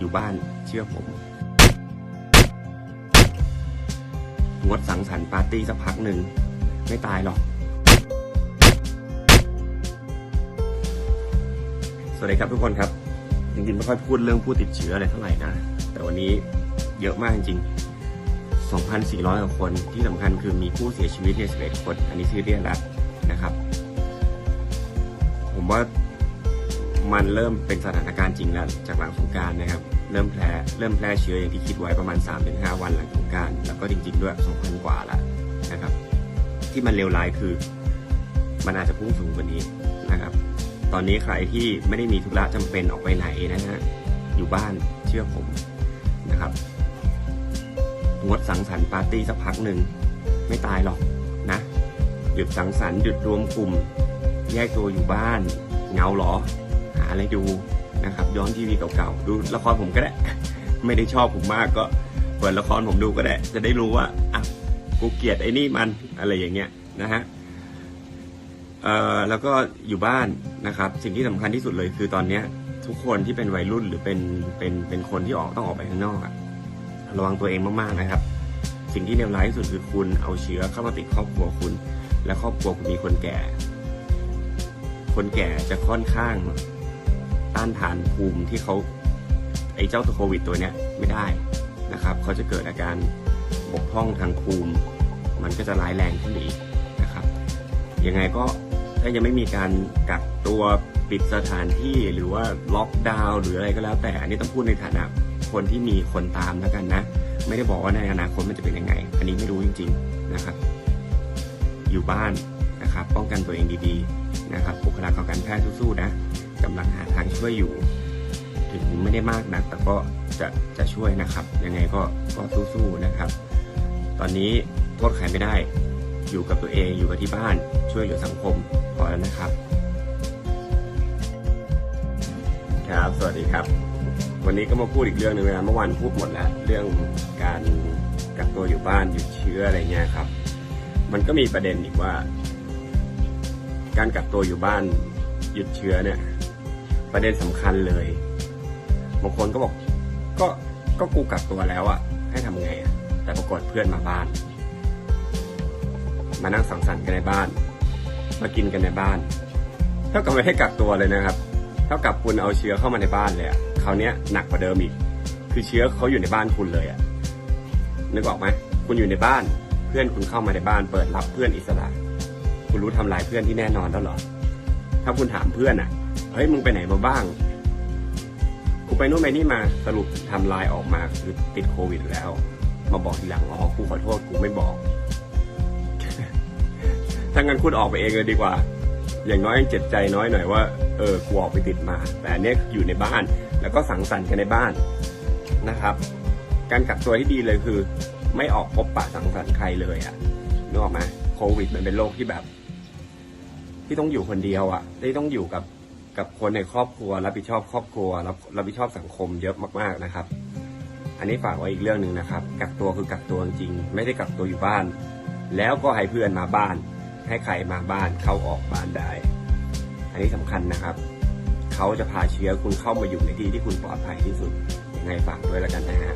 อยู่บ้านเชื่อผมงดสังสรรค์ปาร์ตี้สักพักหนึ่ง ไม่ตายหรอก สวัสดีครับทุกคนครับ จริงๆไม่ค่อยพูดเรื่องผู้ติดเชื้ออะไรเท่าไหร่นะ แต่วันนี้เยอะมากจริงๆ2,400 กว่าคน ที่สำคัญคือมีผู้เสียชีวิตเนี่ย11คน อันนี้ซีเรียสแล้วนะครับ ผมว่ามันเริ่มเป็นสถานการณ์จริงแล้ว จากหลังสงการนะครับ เริ่มแพร่เริ่มแพร่เชื้ออย่างที่คิดไว้ประมาณ 3-5 วันหลังสงการ แล้วก็จริง ๆ ด้วย 2,000 กว่าล้วนะครับ ที่มันเลวร้ายคือ มันอาจจะพุ่งสูงกว่านี้นะครับ ตอนนี้ใครที่ไม่ได้มีธุระจำเป็นออกไปไหนนะฮะอยู่บ้านเชื่อผมนะครับงดสังสรรค์ปาร์ตี้สักพักหนึ่งไม่ตายหรอกนะหยุดสังสรรค์หยุดรวมกลุ่ม แยกตัวอยู่บ้านเงาหรอ หาอะไรดู นะครับย้อนทีวีเก่าๆดูละครผมก็ได้ ไม่ได้ชอบผมมากก็เปิดละครผมดูก็ได้ จะได้รู้ว่าอะกูเกลียดไอ้นี่มันอะไรอย่างเงี้ยนะฮะเอ่อแล้วก็อยู่บ้านนะครับ สิ่งที่สำคัญที่สุดเลยคือตอนเนี้ย ทุกคนที่เป็นวัยรุ่นหรือเป็นเป็นเป็นคนที่ออกต้องออกไปข้างนอกอะระวังตัวเองมากๆนะครับ สิ่งที่เลวร้ายที่สุดคือคุณเอาเชื้อเข้ามาติดครอบครัวคุณ และครอบครัวคุณมีคนแก่ คนแก่จะค่อนข้าง ต้านทานภูมิที่เขาไอ้เจ้าตัวโควิดตัวเนี้ยไม่ได้นะครับเขาจะเกิดอาการบกพร่องทางภูมิ มันก็จะร้ายแรงขึ้นอีกนะครับยังไงก็ถ้ายังไม่มีการกักตัวปิดสถานที่หรือว่าล็อกดาวน์หรืออะไรก็แล้ว แต่อันนี้ต้องพูดในฐานะคนที่มีคนตามแล้วกันนะ ไม่ได้บอกว่าในอนาคตมันจะเป็นยังไง อันนี้ไม่รู้จริง ๆนะครับ อยู่บ้านนะครับ ป้องกันตัวเองดีๆนะครับบุคลากรการแพทย์สู้ๆนะ กำลังหาทางช่วยอยู่ ถึงไม่ได้มากนัก แต่ก็จะจะช่วยนะครับ ยังไงก็ก็สู้ๆนะครับ ตอนนี้โทษใครไม่ได้ อยู่กับตัวเองอยู่กับที่บ้านช่วยเหลือสังคมพอแล้วนะครับ ครับสวัสดีครับ วันนี้ก็มาพูดอีกเรื่องหนึ่งนะเมื่อวานพูดหมดแล้ว เรื่องการกักตัวอยู่บ้านหยุดเชื้ออะไรเงี้ยครับ มันก็มีประเด็นอีกว่า การกักตัวอยู่บ้านหยุดเชื้อเนี่ย ประเด็นสำคัญเลย บางคนก็บอก ก็ก็กูกักตัวแล้วอะให้ทำไงอะแต่ปรากฏเพื่อนมาบ้าน มานั่งสังสรรค์กันในบ้าน มากินกันในบ้าน เท่ากับไม่ให้กักตัวเลยนะครับ เท่ากับคุณเอาเชื้อเข้ามาในบ้านเลยอะคราวนี้หนักกว่าเดิมอีก คือเชื้อเขาอยู่ในบ้านคุณเลยอะนึกออกไหมคุณอยู่ในบ้าน เพื่อนคุณเข้ามาในบ้าน เปิดรับเพื่อนอิสระ คุณรู้ทำลายเพื่อนที่แน่นอนแล้วหรอ ถ้าคุณถามเพื่อนอะ เฮ้ยมึงไปไหนมาบ้างกูไปนู่นไปนี่มาสรุปทำลายออกมาคือติดโควิดแล้ว มาบอกทีหลังอ๋อกูขอโทษกูไม่บอกถ้างั้นคุณออกไปเองเลยดีกว่า อย่างน้อยยังเจ็บใจน้อยหน่อยว่าเออกูออกไปติดมา แต่อันเนี้ยอยู่ในบ้าน แล้วก็สังสรรค์กันในบ้านนะครับ การกักตัวที่ดีเลยคือ ไม่ออกพบปะสังสรรค์ใครเลยอะนึกออกไหมโควิดมันเป็นโรคที่แบบ ที่ต้องอยู่คนเดียวอะที่ต้องอยู่กับ กับคนในครอบครัว รับผิดชอบครอบครัว รับรับผิดชอบสังคมเยอะมากๆนะครับ อันนี้ฝากไว้อีกเรื่องหนึ่งนะครับ กักตัวคือกักตัวจริงๆไม่ได้กักตัวอยู่บ้าน แล้วก็ให้เพื่อนมาบ้าน ให้ใครมาบ้านเข้าออกบ้านได้ อันนี้สำคัญนะครับ เขาจะพาเชื้อคุณเข้ามาอยู่ในที่ที่คุณปลอดภัยที่สุดยังไงฝากด้วยแล้วกันนะฮะ